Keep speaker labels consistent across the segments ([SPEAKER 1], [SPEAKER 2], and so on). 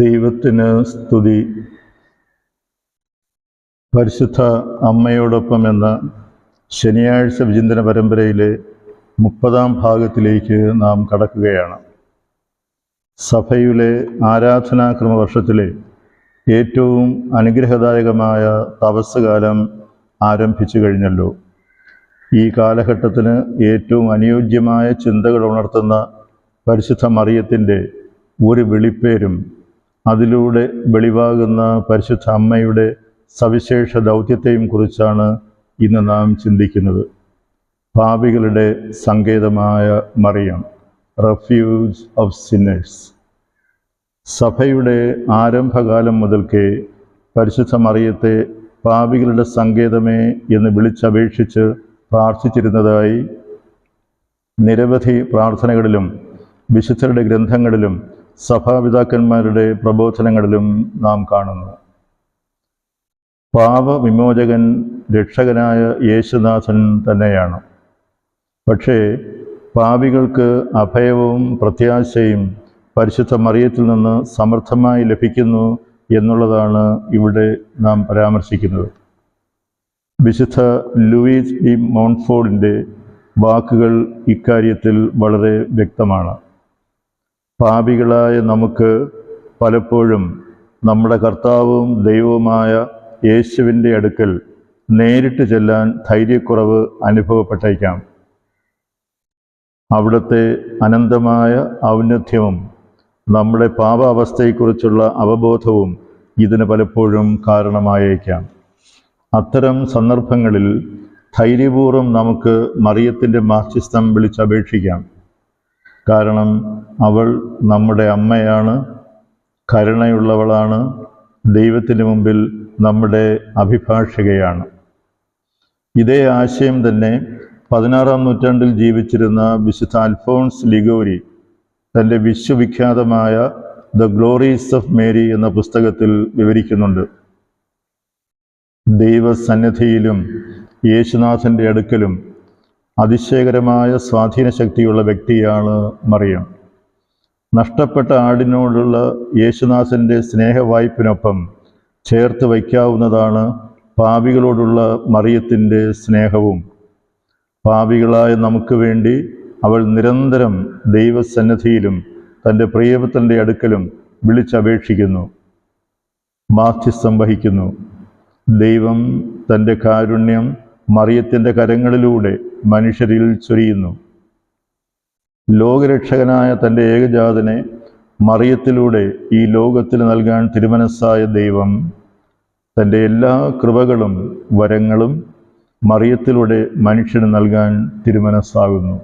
[SPEAKER 1] ദൈവത്തിന് സ്തുതി. പരിശുദ്ധ അമ്മയോടൊപ്പം എന്ന ശനിയാഴ്ച വിചിന്തന പരമ്പരയിലെ മുപ്പതാം ഭാഗത്തിലേക്ക് നാം കടക്കുകയാണ്. സഭയിലെ ആരാധനാക്രമ വർഷത്തിലെ ഏറ്റവും അനുഗ്രഹദായകമായ തപസ്സുകാലം ആരംഭിച്ചു കഴിഞ്ഞല്ലോ. ഈ കാലഘട്ടത്തിന് ഏറ്റവും അനുയോജ്യമായ ചിന്തകൾ ഉണർത്തുന്ന പരിശുദ്ധ മറിയത്തിന്റെ ഒരു വെളിപ്പേരും അതിലൂടെ വെളിവാകുന്ന പരിശുദ്ധ അമ്മയുടെ സവിശേഷ ദൗത്യത്തെയും കുറിച്ചാണ് ഇന്ന് നാം ചിന്തിക്കുന്നത്. പാപികളുടെ സങ്കേതമായ മറിയം റെഫ്യൂജ് ഓഫ് സിന്നേഴ്സ് സഭയുടെ ആരംഭകാലം മുതൽക്കേ പരിശുദ്ധ മറിയത്തെ പാപികളുടെ സങ്കേതമേ എന്ന് വിളിച്ചപേക്ഷിച്ച് പ്രാർത്ഥിച്ചിരുന്നതായി നിരവധി പ്രാർത്ഥനകളിലും വിശുദ്ധരുടെ ഗ്രന്ഥങ്ങളിലും സഭാപിതാക്കന്മാരുടെ പ്രബോധനങ്ങളിലും നാം കാണുന്നു. പാപവിമോചകൻ രക്ഷകനായ യേശുദാസൻ തന്നെയാണ്. പക്ഷേ പാപികൾക്ക് അഭയവും പ്രത്യാശയും പരിശുദ്ധ മറിയത്തിൽ നിന്ന് സമർത്ഥമായി ലഭിക്കുന്നു എന്നുള്ളതാണ് ഇവിടെ നാം പരാമർശിക്കുന്നത്. വിശുദ്ധ ലൂയിസ് ഡി മോൺഫോർഡിന്റെ വാക്കുകൾ ഇക്കാര്യത്തിൽ വളരെ വ്യക്തമാണ്. പാപികളായ നമുക്ക് പലപ്പോഴും നമ്മുടെ കർത്താവും ദൈവവുമായ യേശുവിന്റെ അടുക്കൽ നേരിട്ട് ചെല്ലാൻ ധൈര്യക്കുറവ് അനുഭവപ്പെട്ടേക്കാം. അവിടുത്തെ അനന്തമായ ഔന്നത്യവും നമ്മുടെ പാപാവസ്ഥയെക്കുറിച്ചുള്ള അവബോധവും ഇതിന് പലപ്പോഴും കാരണമായേക്കാം. അത്തരം സന്ദർഭങ്ങളിൽ ധൈര്യപൂർവം നമുക്ക് മറിയത്തിന്റെ മാർച്ചിസ്തം വിളിച്ചപേക്ഷിക്കാം. കാരണം അവൾ നമ്മുടെ അമ്മയാണ് കരുണയുള്ളവളാണ് ദൈവത്തിന് മുമ്പിൽ നമ്മുടെ അഭിഭാഷകയാണ്. ഇതേ ആശയം തന്നെ പതിനാറാം നൂറ്റാണ്ടിൽ ജീവിച്ചിരുന്ന വിശുദ്ധ അൽഫോൺസ് ലിഗോരി തന്റെ വിശ്വവിഖ്യാതമായ ദ ഗ്ലോറീസ് ഓഫ് മേരി എന്ന പുസ്തകത്തിൽ വിവരിക്കുന്നുണ്ട്. ദൈവസന്നിധിയിലും യേശുനാഥന്റെ അടുക്കലും അതിശയകരമായ സ്വാധീനശക്തിയുള്ള വ്യക്തിയാണ് മറിയം. നഷ്ടപ്പെട്ട ആടിനോടുള്ള യേശുനാഥന്റെ സ്നേഹവായ്പിനൊപ്പം ചേർത്ത് വയ്ക്കാവുന്നതാണ് പാപികളോടുള്ള മറിയത്തിന്റെ സ്നേഹവും. പാപികളായ നമുക്ക് വേണ്ടി അവൾ നിരന്തരം ദൈവസന്നിധിയിലും തന്റെ പ്രിയപുത്രന്റെ അടുക്കലും വിളിച്ചപേക്ഷിക്കുന്നു. മാധ്യസ്ഥം വഹിക്കുന്നു. ദൈവം തന്റെ കാരുണ്യം മറിയത്തിന്റെ കരങ്ങളിലൂടെ മനുഷ്യരിൽ ചൊരിയുന്നു. ലോകരക്ഷകനായ തന്റെ ഏകജാതനെ മറിയത്തിലൂടെ ഈ ലോകത്തിന് നൽകാൻ തിരുമനസ്സായ ദൈവം തന്റെ എല്ലാ കൃപകളും വരങ്ങളും മറിയത്തിലൂടെ മനുഷ്യന് നൽകാൻ തിരുമനസ്സാകുന്നു.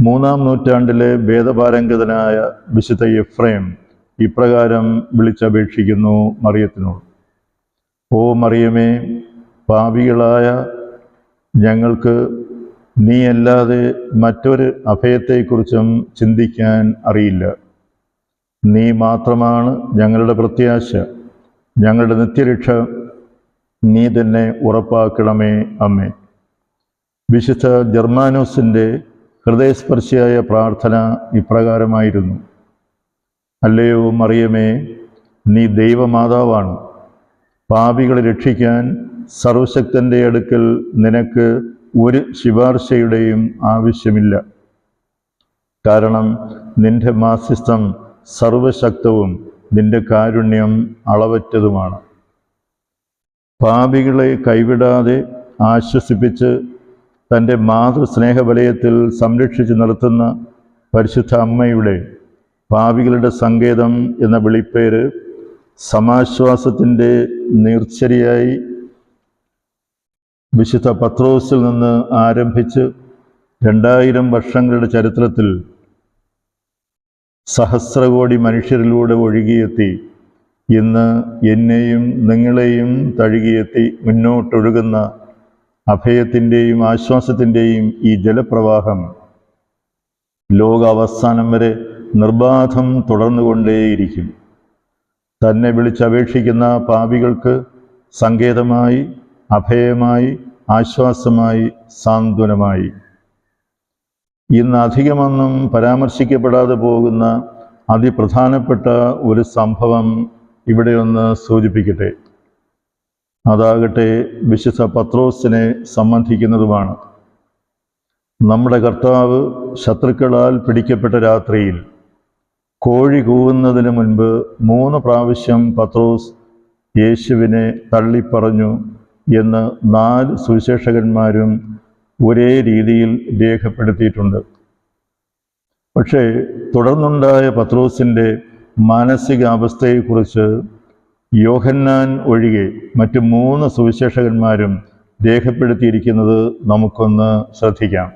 [SPEAKER 1] മൂന്നാം നൂറ്റാണ്ടിലെ വേദപാരംഗതനായ വിശുദ്ധ എഫ്രൈം ഇപ്രകാരം വിളിച്ചപേക്ഷിക്കുന്നു മറിയത്തിനോട്. ഓ മറിയമേ പാപികളായ ഞങ്ങൾക്ക് നീ അല്ലാതെ മറ്റൊരു അഭയത്തെക്കുറിച്ചും ചിന്തിക്കാൻ അറിയില്ല. നീ മാത്രമാണ് ഞങ്ങളുടെ പ്രത്യാശ. ഞങ്ങളുടെ നിത്യരക്ഷ നീ തന്നെ ഉറപ്പാക്കണമേ. അമ്മേ വിശുദ്ധ ജർമാനോസിന്റെ ഹൃദയസ്പർശിയായ പ്രാർത്ഥന ഇപ്രകാരമായിരുന്നു. അല്ലയോ മറിയമേ നീ ദൈവമാതാവാണ്. പാപികളെ രക്ഷിക്കാൻ സർവശക്തന്റെ അടുക്കൽ നിനക്ക് ഒരു ശിപാർശയുടെയും ആവശ്യമില്ല. കാരണം നിന്റെ മാസിസ്തം സർവശക്തവും നിന്റെ കാരുണ്യം അളവറ്റതുമാണ്. പാപികളെ കൈവിടാതെ ആശ്വസിപ്പിച്ച് തന്റെ മാതൃസ്നേഹവലയത്തിൽ സംരക്ഷിച്ചു നിർത്തുന്ന പരിശുദ്ധ അമ്മയുടെ പാപികളുടെ സങ്കേതം എന്ന വിളിപ്പേര് സമാശ്വാസത്തിന്റെ നീർച്ചരിയായി വിശുദ്ധ പത്രോസിൽ നിന്ന് ആരംഭിച്ച് രണ്ടായിരം വർഷങ്ങളുടെ ചരിത്രത്തിൽ സഹസ്രകോടി മനുഷ്യരിലൂടെ ഒഴുകിയെത്തി. ഇന്ന് എന്നെയും നിങ്ങളെയും തഴുകിയെത്തി മുന്നോട്ടൊഴുകുന്ന അഭയത്തിന്റെയും ആശ്വാസത്തിന്റെയും ഈ ജലപ്രവാഹം ലോകാവസാനം വരെ നിർബാധം തുടർന്നുകൊണ്ടേയിരിക്കും. തന്നെ വിളിച്ചപേക്ഷിക്കുന്ന പാപികൾക്ക് സങ്കേതമായി അഭയമായി ആശ്വാസമായി സാന്ത്വനമായി. ഇന്ന് അധികമൊന്നും പരാമർശിക്കപ്പെടാതെ പോകുന്ന അതിപ്രധാനപ്പെട്ട ഒരു സംഭവം ഇവിടെ ഒന്ന് സൂചിപ്പിക്കട്ടെ. അതാകട്ടെ വിശുദ്ധ പത്രോസിനെ സംബന്ധിക്കുന്നതുമാണ്. നമ്മുടെ കർത്താവ് ശത്രുക്കളാൽ പിടിക്കപ്പെട്ട രാത്രിയിൽ കോഴി കൂവുന്നതിന് മുൻപ് മൂന്ന് പ്രാവശ്യം പത്രോസ് യേശുവിനെ തള്ളിപ്പറഞ്ഞു എന്ന് നാല് സുവിശേഷകന്മാരും ഒരേ രീതിയിൽ രേഖപ്പെടുത്തിയിട്ടുണ്ട്. പക്ഷേ തുടർന്നുണ്ടായ പത്രോസിന്റെ മാനസികാവസ്ഥയെക്കുറിച്ച് യോഹന്നാൻ ഒഴികെ മറ്റ് മൂന്ന് സുവിശേഷകന്മാരും രേഖപ്പെടുത്തിയിരിക്കുന്നത് നമുക്കൊന്ന് ശ്രദ്ധിക്കാം.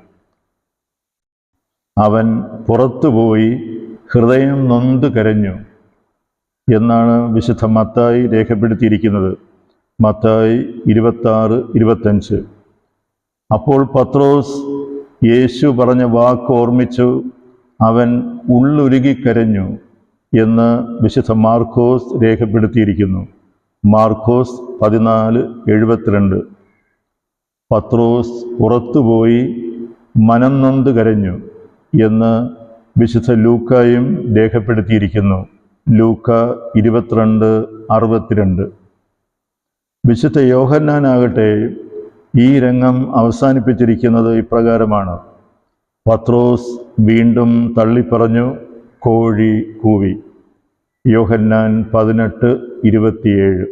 [SPEAKER 1] അവൻ പുറത്തുപോയി ഹൃദയം നൊന്ത് കരഞ്ഞു എന്നാണ് വിശുദ്ധ മത്തായി രേഖപ്പെടുത്തിയിരിക്കുന്നത്. മത്തായി ഇരുപത്താറ് ഇരുപത്തഞ്ച്. അപ്പോൾ പത്രോസ് യേശു പറഞ്ഞ വാക്ക് ഓർമ്മിച്ചു അവൻ ഉള്ളുരുകിക്കരഞ്ഞു എന്ന് വിശുദ്ധ മാർക്കോസ് രേഖപ്പെടുത്തിയിരിക്കുന്നു. മാർക്കോസ് പതിനാല് എഴുപത്തിരണ്ട്. പത്രോസ് പുറത്തുപോയി മനം നൊന്ത് കരഞ്ഞു എന്ന് വിശുദ്ധ ലൂക്കായും രേഖപ്പെടുത്തിയിരിക്കുന്നു. ലൂക്ക ഇരുപത്തിരണ്ട് അറുപത്തിരണ്ട്. വിശുദ്ധ യോഹന്നാനാകട്ടെ ഈ രംഗം അവസാനിപ്പിച്ചിരിക്കുന്നത് ഇപ്രകാരമാണ്. പത്രോസ് വീണ്ടും തള്ളിപ്പറഞ്ഞു കോഴി കൂവി. യോഹന്നാൻ പതിനെട്ട് ഇരുപത്തിയേഴ്.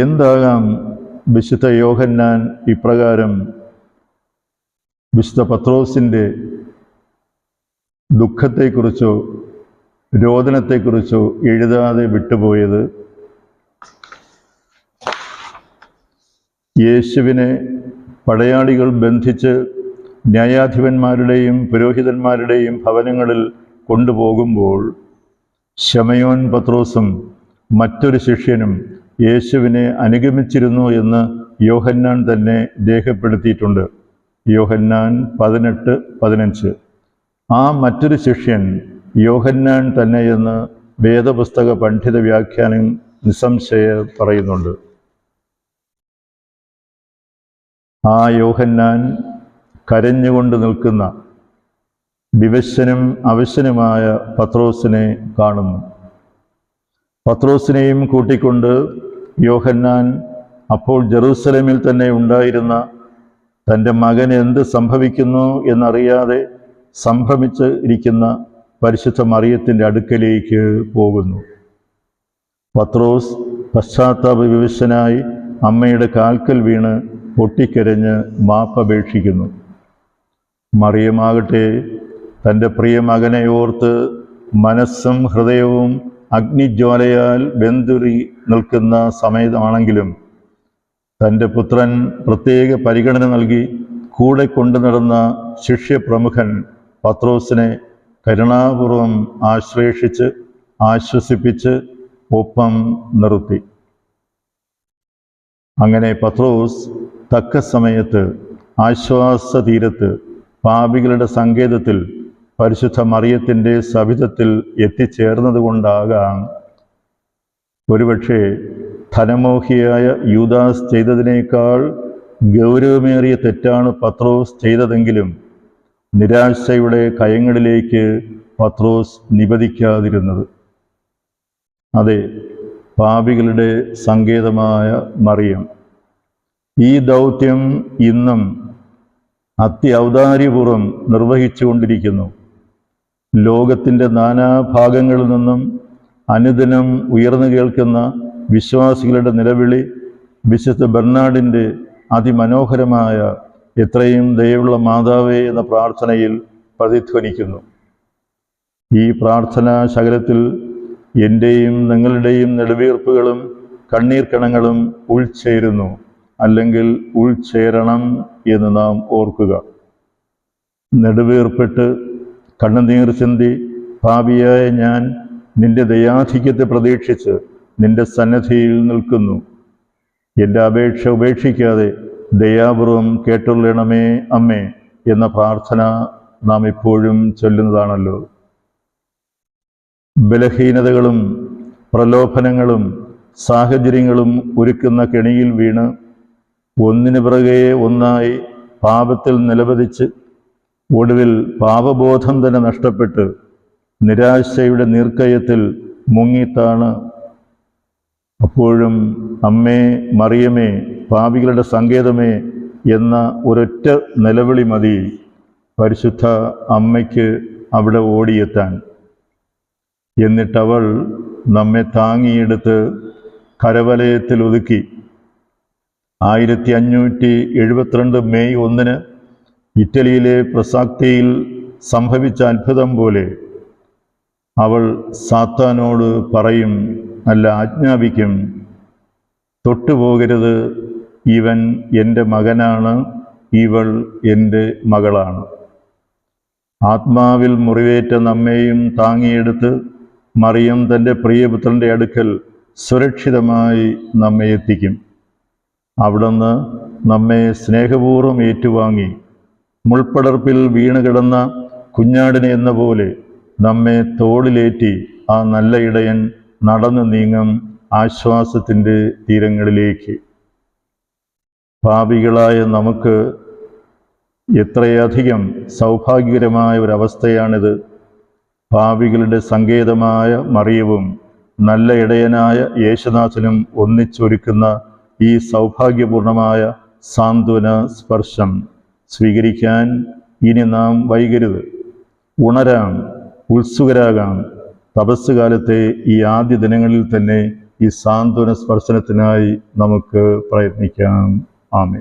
[SPEAKER 1] എന്താകാം വിശുദ്ധ യോഹന്നാൻ ഇപ്രകാരം വിശുദ്ധ പത്രോസിന്റെ ദുഃഖത്തെക്കുറിച്ചോ രോദനത്തെക്കുറിച്ചോ എഴുതാതെ വിട്ടുപോയത്? യേശുവിനെ പടയാളികൾ ബന്ധിച്ച് ന്യായാധിപന്മാരുടെയും പുരോഹിതന്മാരുടെയും ഭവനങ്ങളിൽ കൊണ്ടുപോകുമ്പോൾ ശമയോൻ പത്രോസും മറ്റൊരു ശിഷ്യനും യേശുവിനെ അനുഗമിച്ചിരുന്നു എന്ന് യോഹന്നാൻ തന്നെ രേഖപ്പെടുത്തിയിട്ടുണ്ട്. യോഹന്നാൻ പതിനെട്ട് പതിനഞ്ച്. ആ മറ്റൊരു ശിഷ്യൻ യോഹന്നാൻ തന്നെയെന്ന് വേദപുസ്തക പണ്ഡിത വ്യാഖ്യാനം നിസ്സംശയ പറയുന്നുണ്ട്. ആ യോഹന്നാൻ കരഞ്ഞുകൊണ്ട് നിൽക്കുന്ന വിവശനും അവശനുമായ പത്രോസിനെ കാണുന്നു. പത്രോസിനെയും കൂട്ടിക്കൊണ്ട് യോഹന്നാൻ അപ്പോൾ ജെറൂസലമിൽ തന്നെ ഉണ്ടായിരുന്ന തന്റെ മകന് എന്ത് സംഭവിക്കുന്നു എന്നറിയാതെ സംഭ്രമിച്ച് ഇരിക്കുന്ന പരിശുദ്ധ മറിയത്തിന്റെ അടുക്കലേക്ക് പോകുന്നു. പത്രോസ് പശ്ചാത്താപ വിവശനായി അമ്മയുടെ കാൽക്കൽ വീണ് പൊട്ടിക്കരഞ്ഞ് മാപ്പപേക്ഷിക്കുന്നു മറിയമാകട്ടെ തന്റെ പ്രിയ മകനെ ഓർത്ത് മനസ്സും ഹൃദയവും അഗ്നിജ്വാലയാൽ വെന്തുരി നിൽക്കുന്ന സമയമാണെങ്കിലും തന്റെ പുത്രൻ പ്രത്യേക പരിഗണന നൽകി കൂടെ കൊണ്ടു നടന്ന ശിഷ്യപ്രമുഖൻ പത്രോസിനെ കരുണാപൂർവം ആശ്ലേഷിച്ച് ആശ്വസിപ്പിച്ച് ഒപ്പം നിർത്തി. അങ്ങനെ പത്രോസ് തക്ക സമയത്ത് ആശ്വാസ തീരത്ത് പാപികളുടെ സങ്കേതത്തിൽ പരിശുദ്ധ മറിയത്തിന്റെ സവിധത്തിൽ എത്തിച്ചേർന്നതുകൊണ്ടാകാം. ഒരുപക്ഷെ ധനമോഹിയായ യൂദാസ് ചെയ്തതിനേക്കാൾ ഗൗരവമേറിയ തെറ്റാണ് പത്രോസ് ചെയ്തതെങ്കിലും നിരാശയുടെ കയങ്ങളിലേക്ക് പത്രോസ് നിപതിക്കാതിരുന്നത് അതെ പാപികളുടെ സങ്കേതമായ മറിയം. ഈ ദൗത്യം ഇന്നും അത്യൗദാര്യപൂർവം നിർവഹിച്ചുകൊണ്ടിരിക്കുന്നു. ലോകത്തിന്റെ നാനാഭാഗങ്ങളിൽ നിന്നും അനുദിനം ഉയർന്നു കേൾക്കുന്ന വിശ്വാസികളുടെ നിലവിളി വിശുദ്ധ ബെർണാഡിന്റെ അതിമനോഹരമായ എത്രയും ദയവുള്ള മാതാവേ എന്ന പ്രാർത്ഥനയിൽ പ്രതിധ്വനിക്കുന്നു. ഈ പ്രാർത്ഥനാ ശകലത്തിൽ എന്റെയും നിങ്ങളുടെയും നെടുവീർപ്പുകളും കണ്ണീർ കണങ്ങളും ഉൾച്ചേരുന്നു. അല്ലെങ്കിൽ ഉൾച്ചേരണം എന്ന് നാം ഓർക്കുക. നെടുവീർപ്പിട്ട് കണ്ണുനീർ ചിന്തി ഭാവിയായ ഞാൻ നിന്റെ ദയാധിക്യത്തെ പ്രതീക്ഷിച്ച് നിന്റെ സന്നദ്ധിയിൽ നിൽക്കുന്നു. എന്റെ അപേക്ഷ ഉപേക്ഷിക്കാതെ ദയാപൂർവം കേട്ടുള്ളണമേ അമ്മേ എന്ന പ്രാർത്ഥന നാം ഇപ്പോഴും ചൊല്ലുന്നതാണല്ലോ. ബലഹീനതകളും പ്രലോഭനങ്ങളും സാഹചര്യങ്ങളും ഒരുക്കുന്ന കെണിയിൽ വീണ് ഒന്നിനു പിറകെ ഒന്നായി പാപത്തിൽ നിലപതിച്ച് ഒടുവിൽ പാപബോധം തന്നെ നഷ്ടപ്പെട്ട് നിരാശയുടെ നീർക്കയത്തിൽ മുങ്ങിത്താണ്. അപ്പോഴും അമ്മേ മറിയമേ പാപികളുടെ സങ്കേതമേ എന്ന ഒരൊറ്റ നിലവിളി മതി പരിശുദ്ധ അമ്മയ്ക്ക് അവിടെ ഓടിയെത്താൻ. എന്നിട്ടവൾ നമ്മെ താങ്ങിയെടുത്ത് കരവലയത്തിൽ ഒതുക്കി. ആയിരത്തി അഞ്ഞൂറ്റി എഴുപത്തിരണ്ട് മെയ് ഒന്നിന് ഇറ്റലിയിലെ പ്രസാക്തിയിൽ സംഭവിച്ച അത്ഭുതം പോലെ അവൾ സാത്താനോട് പറയും അല്ല ആജ്ഞാപിക്കും. തൊട്ടുപോകരുത് ഇവൻ എന്റെ മകനാണ്. ഇവൾ എന്റെ മകളാണ്. ആത്മാവിൽ മുറിവേറ്റ നമ്മെയും താങ്ങിയെടുത്ത് മറിയം തന്റെ പ്രിയപുത്രന്റെ അടുക്കൽ സുരക്ഷിതമായി നമ്മെ എത്തിക്കും. അവിടുന്ന് നമ്മെ സ്നേഹപൂർവം ഏറ്റുവാങ്ങി. മുൾപ്പടർപ്പിൽ വീണ് കിടന്ന കുഞ്ഞാടിനെ എന്ന പോലെ നമ്മെ തോളിലേറ്റി ആ നല്ല ഇടയൻ നടന്നു നീങ്ങും ആശ്വാസത്തിന്റെ തീരങ്ങളിലേക്ക്. പാപികളായ നമുക്ക് എത്രയധികം സൗഭാഗ്യകരമായ ഒരവസ്ഥയാണിത്. പാപികളുടെ സങ്കേതമായ മറിയവും നല്ല ഇടയനായ യേശുദാസനും ഒന്നിച്ചൊരുക്കുന്ന ഈ സൗഭാഗ്യപൂർണമായ സാന്ത്വന സ്പർശം സ്വീകരിക്കാൻ ഇനി നാം വൈകരുത്. ഉണരാം ഉത്സുകരാകാം. തപസ് കാലത്തെ ഈ ആദ്യ ദിനങ്ങളിൽ തന്നെ ഈ സാന്ത്വന സ്പർശനത്തിനായി നമുക്ക് പ്രയത്നിക്കാം. ആമേ